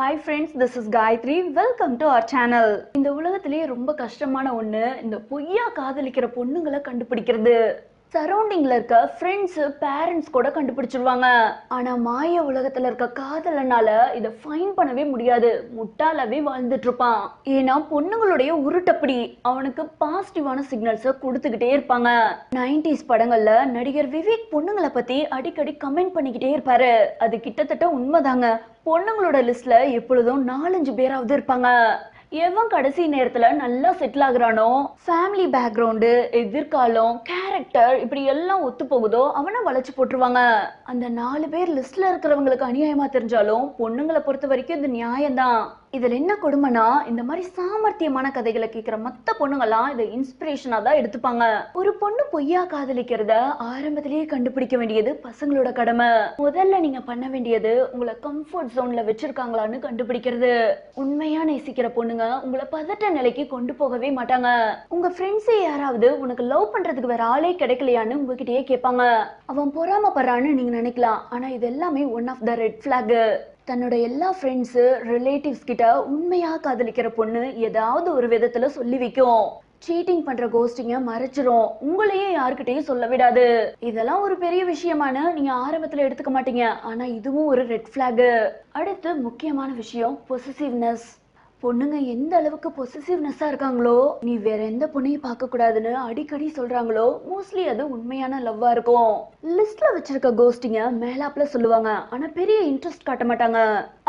Hi friends this is Gayathri welcome to our channel இந்த உலகத்திலேயே ரொம்ப கஷ்டமான ஒன்று இந்த பொய்யா காதலிக்கிற பொண்ணுங்களை கண்டுபிடிக்கிறது. சரௌண்டிங்ல இருக்க ஃப்ரெண்ட்ஸ் பேரண்ட்ஸ் கூட கண்டுபிடிச்சிருவாங்க. ஆனா மாய உலகத்துல இருக்க காதலனால இதை ஃபைன் பண்ணவே முடியாது. முட்டாளாவே வாழ்ந்துட்டு இருப்பான் ஏன்னா பொண்ணுங்களுடைய உருட்டப்படி அவனுக்கு பாசிட்டிவான சிக்னல்ஸை கொடுத்துக்கிட்டே இருப்பாங்க. நைன்டிஸ் படங்கள்ல நடிகர் விவேக் பொண்ணுங்களை பத்தி அடிக்கடி கமெண்ட் பண்ணிக்கிட்டே இருப்பாரு. அது கிட்டத்தட்ட உண்மைதாங்க. பொண்ணுங்களோட லிஸ்ட்ல எப்பொழுதும் நாலஞ்சு பேராவது இருப்பாங்க. எவன் கடைசி நேரத்துல நல்லா செட்டில் ஆகுறானோ ஃபேமிலி பேக்ரவுண்டு எதிர்காலம் கேரக்டர் இப்படி எல்லாம் ஒத்து போகுதோ அவனை வளைச்சு போட்டுருவாங்க. அந்த நாலு பேர் லிஸ்ட்ல இருக்கிறவங்களுக்கு அநியாயமா தெரிஞ்சாலும் பொண்ணுங்களை பொறுத்த வரைக்கும் இது நியாயம்தான். இதில் என்ன கொடுமைனா இந்த மாதிரி சாமர்த்தியமான கதைகளை கேட்குற மற்ற பொண்ணுங்கெல்லாம் இதை இன்ஸ்பிரேஷனாக தான் எடுத்துப்பாங்க. ஒரு பொண்ணு பொய்யா காதலிக்கிறத ஆரம்பத்திலேயே கண்டுபிடிக்க வேண்டியது பசங்களோட கடமை. முதல்ல நீங்க பண்ண வேண்டியது உங்களை கம்ஃபர்ட் ஜோன்ல வச்சிருக்காங்களான்னு கண்டுபிடிக்கிறது. உண்மையா நேசிக்கிற பொண்ணுங்க உங்களை பதட்ட நிலைக்கு கொண்டு போகவே மாட்டாங்க. உங்க ஃப்ரெண்ட்ஸே யாராவது உனக்கு லவ் பண்றதுக்கு வேற ஆளே கிடைக்கலையான்னு உங்ககிட்டயே கேட்பாங்க. அவன் பொறாமப்படுறான்னு நீங்க நினைக்கலாம். ஆனா இது எல்லாமே one of the red flag தன்னோட எல்லா ஃப்ரெண்ட்ஸு ரிலேட்டிவ்ஸ் கிட்ட உண்மையாக காதலிக்கிற பொண்ணு ஏதாவது ஒரு விதத்தில் சொல்லி வைக்கும். சீட்டிங் பண்ற கோஸ்டிங்க மறைச்சிரும். உங்களையே யாருக்கிட்டையும் சொல்ல விடாது. இதெல்லாம் ஒரு பெரிய விஷயமான நீங்க ஆரம்பத்துல எடுத்துக்க மாட்டீங்க. ஆனா இதுவும் ஒரு ரெட் ஃபிளாக் அடுத்து முக்கியமான விஷயம் பொசிசிவ்னஸ் பொண்ணுங்க எந்த அளவுக்கு பொசிசிவ்னஸ்ஸா இருக்காங்களோ நீ வேற எந்த பொண்ணையும் பார்க்க கூடாதுன்னு அடிக்கடி சொல்றாங்களோ மோஸ்ட்லி அது உண்மையான லவ்வா இருக்கும். லிஸ்ட்ல வச்சிருக்க கோஸ்டிங்க மேலாப்ல சொல்லுவாங்க. ஆனா பெரிய இன்ட்ரெஸ்ட் காட்ட மாட்டாங்க.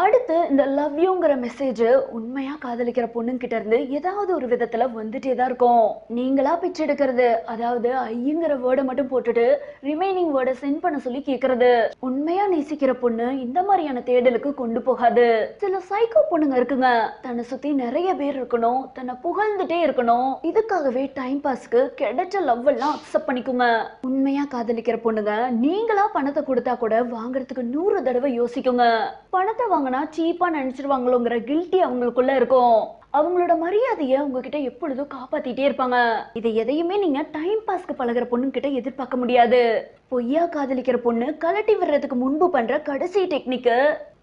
அடுத்து இந்த லவ் யூங்கிற மெசேஜ் உண்மையா காதலிக்கிற பொண்ணுங்கிட்ட இருந்து ஏதாவது ஒரு விதத்துல வந்துட்டே தான் இருக்கும். நீங்களா பிச்சை எடுக்கிறது அதாவது ஐயுங்கிற வேர்டை மட்டும் போட்டுட்டு ரிமைனிங் வேர்டை சென்ட் பண்ண சொல்லி கேக்குறது. உண்மையா நேசிக்கிற பொண்ணு இந்த மாதிரியான தேடலுக்கு கொண்டு போகாது. சில சைக்கோ பொண்ணுங்க இருக்குங்க. தன்னை சுத்தி நிறைய பேர் இருக்கணும். தன்னை புகழ்ந்துட்டே இருக்கணும். இதுக்காகவே டைம் பாஸ்க்கு கிடைச்ச லவ் எல்லாம் அக்செப்ட் பண்ணிக்குங்க. உண்மையா காதலிக்கிற பொண்ணுங்க நீங்களா பணத்தை கொடுத்தா கூட வாங்குறதுக்கு நூறு தடவை யோசிக்குங்க. பணத்தை வாங்கினா சீப்பாக நினைச்சிருவாங்களோங்கிற கில்ட்டி அவங்களுக்குள்ள இருக்கும். அவங்களோட மரியாதையை உங்ககிட்ட எப்பொழுதும் காப்பாத்திட்டே இருப்பாங்க. இதை எதையுமே நீங்க டைம் பாஸ்க்கு பழகுற பொண்ணு கிட்ட எதிர்பார்க்க முடியாது. பொய்யா காதலிக்கிற பொண்ணு கலட்டி விடுறதுக்கு முன்பு பண்ற கடைசி டெக்னிக்கு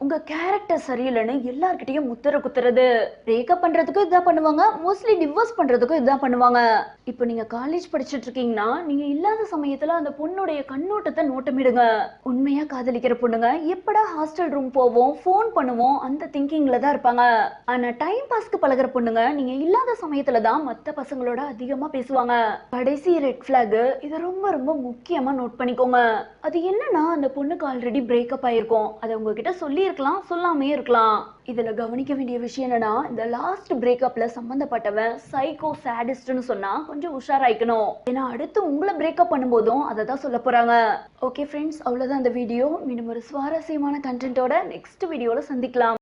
உங்க கேரக்டர் சரியில்லைன்னு எல்லார்கிட்டயும் முத்தர குத்துறது. பிரேக்கப் பண்றதுக்கும் இதான் பண்ணுவாங்க. மோஸ்ட்லி டிவோர்ஸ் பண்றதுக்கும் இதான் பண்ணுவாங்க. இப்போ நீங்க காலேஜ் படிச்சுட்டு இருக்கீங்கன்னா நீங்க இல்லாத சமயத்துல அந்த பொண்ணுடைய கண்ணோட்டத்தை நோட்டமிடுங்க. உண்மையா காதலிக்கிற பொண்ணுங்க எப்படா ஹாஸ்டல் ரூம் போவோம் ஃபோன் பண்ணுவோம் அந்த திங்கிங்ல தான் இருப்பாங்க. ஆனா டைம் பாஸ்க்கு பழகுற பொண்ணுங்க நீங்க இல்லாத சமயத்துல தான் மற்ற பசங்களோட அதிகமா பேசுவாங்க. கடைசி ரெட் ஃபிளாக் இதை ரொம்ப ரொம்ப முக்கியமா நோட் பண்ணிக்கோங்க. அது என்னன்னா அந்த பொண்ணுக்கு ஆல்ரெடி பிரேக்கப் ஆயிருக்கும். அதை உங்ககிட்ட சொல்லி இருக்கலாம் சொல்லாமே இருக்கலாம். இதுல கவனிக்க வேண்டிய விஷயம் என்னன்னா இந்த லாஸ்ட் பிரேக்கப்ல சம்பந்தப்பட்டவன் சைக்கோ சேடிஸ்ட்னு சொன்னா கொஞ்சம் உஷாராயிக்கணும். ஏன்னா அடுத்து உங்களை பிரேக்கப் பண்ணும்போதும் அதை தான் சொல்ல போறாங்க. ஓகே ஃப்ரெண்ட்ஸ் அவ்வளோதான் அந்த வீடியோ மீண்டும் ஒரு சுவாரஸ்யமான கண்டென்ட்டோட நெக்ஸ்ட் வீடியோவில் சந்திக்கலாம்.